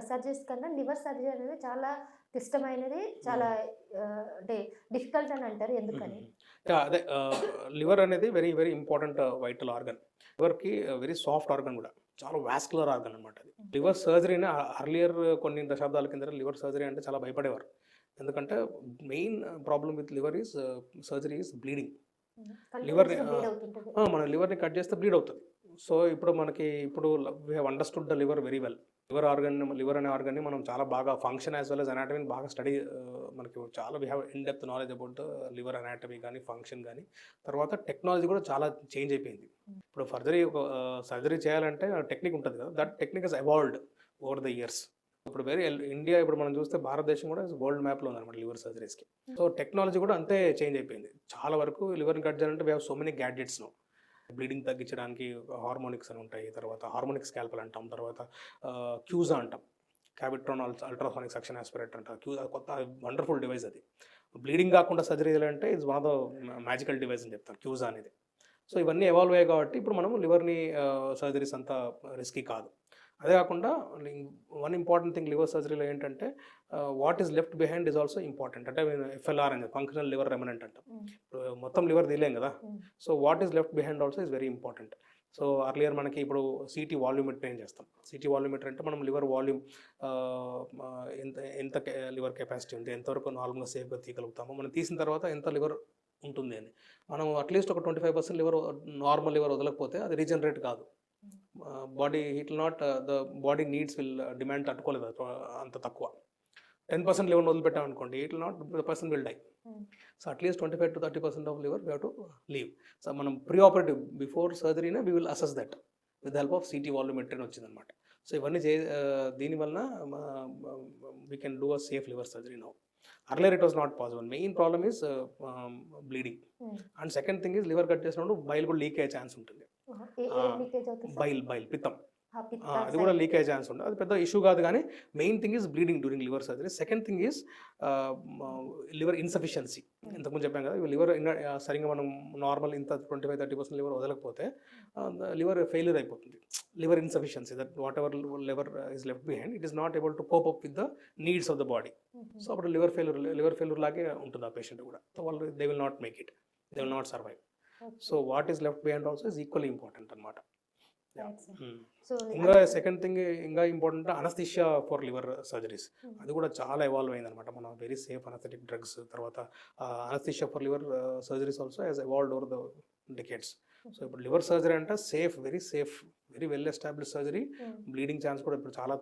Surgeries కన్నా liver surgery అనేది చాలా క్లిష్టమైనది చాలా ఆ, అంటే డిఫికల్ట్ అని అంటారు ఎందుకని? యా, అదే లివర్ అనేది very very important vital organ. లివర్కి వెరీ సాఫ్ట్ ఆర్గన్ కూడా చాలా వాస్కులర్ ఆర్గన్ అనమాట అది. లివర్ సర్జరీని అర్లియర్ కొన్ని దశాబ్దాల కింద లివర్ సర్జరీ అంటే చాలా భయపడేవారు. ఎందుకంటే main problem with liver is surgery is bleeding. అవుతుంటది. మన లివర్ని కట్ చేస్తే బ్లీడ్ అవుతుంది. సో ఇప్పుడు మనకి ఇప్పుడు we have understood the liver very well liver organ liver అనే ఆర్గన్ని మనం చాలా బాగా ఫంక్షన్ యాజ్ వెల్ as అనాటమీని బాగా స్టడీ మనకి చాలా we have in depth knowledge about liver anatomy కానీ ఫంక్షన్ కానీ తర్వాత టెక్నాలజీ కూడా చాలా చేంజ్ అయిపోయింది. ఇప్పుడు ఫర్జరీ ఒక సర్జరీ చేయాలంటే టెక్నిక్ ఉంటుంది కదా that technique is evolved over the years ఇప్పుడు వెరీ ఇండియా ఇప్పుడు మనం చూస్తే భారతదేశం కూడా వరల్డ్ మ్యాప్లో ఉందన్నమాట లివర్ సర్జరీస్కి సో టెక్నాలజీ కూడా అంతే చేంజ్ అయిపోయింది. చాలా వరకు లివర్ని కట్ చేయాలంటే వీ హ్యావ్ సో మెనీ గ్యాడ్జెట్స్ను బ్లీడింగ్ తగ్గించడానికి హార్మోనిక్స్ అని ఉంటాయి తర్వాత హార్మోనిక్ స్కాల్పల్ అంటాం తర్వాత క్యూజా అంటాం. క్యాబిట్రాన్ అల్ట్రాసోనిక్ సెక్షన్ ఆస్పిరేటర్ అంటారు. క్యూ కొత్త వండర్ఫుల్ డివైస్ అది. బ్లీడింగ్ కాకుండా సర్జరీ చేయాలంటే it's one of the magical device అని చెప్తారు క్యూజా అనేది. సో ఇవన్నీ ఎవాల్వ్ అయ్యాయి కాబట్టి ఇప్పుడు మనం లివర్ని సర్జరీస్ అంతా రిస్కీ కాదు. అదే కాకుండా వన్ ఇంపార్టెంట్ థింగ్ లివర్ సర్జరీలో ఏంటంటే what is left behind is also important అంటే ఎఫ్ఎల్ఆర్ అని ఫంక్షనల్ లివర్ రెమనెంట్ అంటాం. ఇప్పుడు మొత్తం లివర్ తీయలేం కదా. So what is left behind also is very important so earlier మనకి ఇప్పుడు సిటీ వాల్యూమీటర్ ఏం చేస్తాం? సిటీ వాల్యూమీటర్ అంటే మనం లివర్ వాల్యూమ్ ఎంత ఎంత లివర్ కెపాసిటీ ఉంది ఎంతవరకు నార్మల్గా సేఫ్గా తీయగలుగుతామో మనం తీసిన తర్వాత ఎంత లివర్ ఉంటుంది అని. మనం అట్లీస్ట్ ఒక twenty five percent liver normal liver వదలకపోతే అది రీజనరేట్ కాదు. Body it not the body needs will demand తట్టుకోలేదు అంత తక్కువ. టెన్ పర్సెంట్ లివర్ వదిలిపెట్టాం అనుకోండి it not the person will die. So at least twenty five to thirty percent of liver we to leave so మనం pre operative before సర్జరీనే we will assess that with help of CT volumetry వచ్చిందనమాట so ఇవన్నీ చే దీనివల్ల we can do a safe liver surgery now earlier it was not possible main problem is bleeding. And second thing is liver cut చేసినప్పుడు bile కూడా leak అయ్యే chance ఉంటుంది bile bile పిత్తం. అది కూడా లీక్ అయ్యే ఛాన్స్ ఉంటుంది. అది పెద్ద ఇష్యూ కాదు కానీ main thing is bleeding during liver surgery second thing is liver insufficiency ఇంతకుముందు చెప్పాం కదా లివర్ సరిగ్గా మనం నార్మల్ ఇంత twenty five thirty percent liver వదలకపోతే liver failure అయిపోతుంది. Liver insufficiency that whatever liver is left behind it is not able to cope up with the needs of the body so అప్పుడు liver failure liver failure లాగే ఉంటుంది ఆ patient కూడా. So వాళ్ళు they will not make it they will not survive so what is left behind also is equally important అనమాట ఇంకా second thing ఇంకా important anaesthesia for liver surgeries Hmm. అది కూడా చాలా ఎవాల్వ్ అయింది అనమాట మన వెరీ సేఫ్ అనస్థెటిక్ డ్రగ్స్ తర్వాత anaesthesia for liver surgeries also as evolved over the decades so ఇప్పుడు లివర్ సర్జరీ అంటే safe very safe very well establish surgery bleeding chance కూడా ఇప్పుడు చాలా